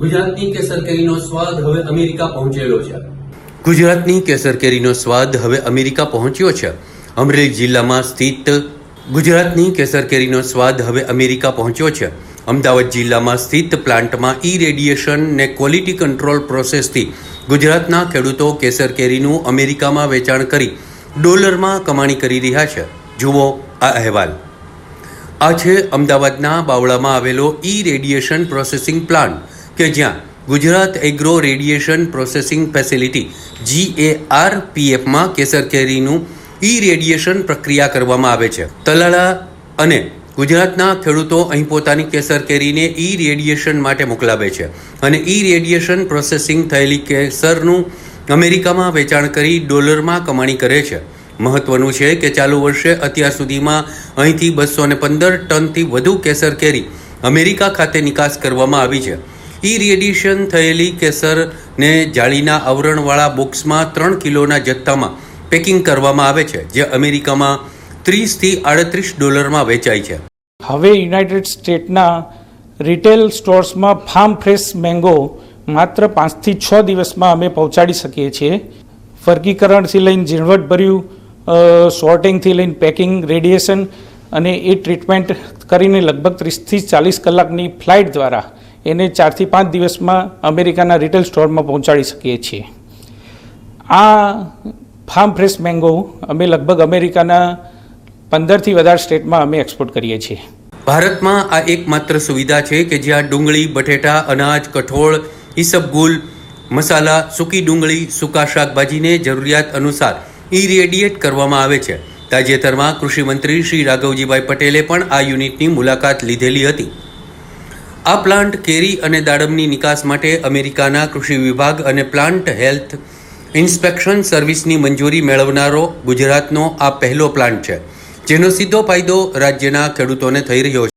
ગુજરાતની કેસર કેરીનો સ્વાદ હવે અમેરિકા પહોંચેલો છે. ગુજરાતની કેસર કેરીનો સ્વાદ હવે અમેરિકા પહોંચ્યો છે. અમરેલી જિલ્લામાં સ્થિત ગુજરાતની કેસર કેરીનો સ્વાદ હવે અમેરિકા પહોંચ્યો છે. અમદાવાદ જિલ્લામાં સ્થિત પ્લાન્ટમાં ઈ રેડિયેશન ને ક્વોલિટી કંટ્રોલ પ્રોસેસથી ગુજરાતના ખેડૂતો કેસર કેરીનું અમેરિકામાં વેચાણ કરી ડોલરમાં કમાણી કરી રહ્યા છે. જુઓ આ અહેવાલ. આ છે અમદાવાદના બાવળામાં આવેલો ઈ રેડિયેશન પ્રોસેસિંગ પ્લાન્ટ. કે જ્યાં Gujarat agro radiation processing facility GAR પીએફમાં Kesar કેરીનું ઈ રેડિયેશન પ્રક્રિયા કરવામાં આવે છે. તલાળા અને ગુજરાતના ખેડૂતો અહીં પોતાની કેસર કેરીને ઈ રેડિયેશન માટે મોકલાવે છે અને ઈ રેડિયેશન પ્રોસેસિંગ થયેલી કેસરનું અમેરિકામાં વેચાણ કરી ડોલરમાં કમાણી કરે છે. મહત્વનું છે કે ચાલુ વર્ષે અત્યાર સુધીમાં અહીંથી બસો ને પંદર ટનથી વધુ કેસર કેરી અમેરિકા ખાતે નિકાસ કરવામાં આવી છે. ઈ રેડિયેશન થયેલી કેસરને જાળીના આવરણવાળા બોક્સમાં ત્રણ કિલોના જથ્થામાં પેકિંગ કરવામાં આવે છે, જે અમેરિકામાં ત્રીસથી આડત્રીસ ડોલરમાં વેચાય છે. હવે યુનાઇટેડ સ્ટેટના રિટેલ સ્ટોર્સમાં ફાર્મ ફ્રેશ મેંગો માત્ર પાંચથી છ દિવસમાં અમે પહોંચાડી શકીએ છીએ. વર્ગીકરણથી લઈને ઝીણવટભર્યું સોર્ટિંગથી લઈને પેકિંગ રેડિયેશન અને એ ટ્રીટમેન્ટ કરીને લગભગ ત્રીસથી ચાલીસ કલાકની ફ્લાઇટ દ્વારા એને ચારથી પાંચ દિવસમાં અમેરિકાના રિટેલ સ્ટોરમાં પહોંચાડી શકીએ છીએ. આ ફાર્મ ફ્રેશ મેંગો અમે લગભગ અમેરિકાના પંદરથી વધારે સ્ટેટમાં અમે એક્સપોર્ટ કરીએ છીએ. ભારતમાં આ એકમાત્ર સુવિધા છે કે જ્યાં ડુંગળી, બટેટા, અનાજ, કઠોળ ઈસબગુલ મસાલા, સૂકી ડુંગળી, સૂકા શાકભાજીને જરૂરિયાત અનુસાર ઈ રેડિયેટ કરવામાં આવે છે. તાજેતરમાં કૃષિમંત્રી શ્રી રાઘવજીભાઈ પટેલે પણ આ યુનિટની મુલાકાત લીધેલી હતી. આ પ્લાન્ટ કેરી અને દાડમની નિકાસ માટે અમેરિકાના કૃષિ વિભાગ અને પ્લાન્ટ હેલ્થ ઇન્સ્પેક્શન સર્વિસની મંજૂરી મેળવનારો ગુજરાતનો આ પહેલો પ્લાન્ટ છે, જેનો સીધો ફાયદો રાજ્યના ખેડૂતોને થઈ રહ્યો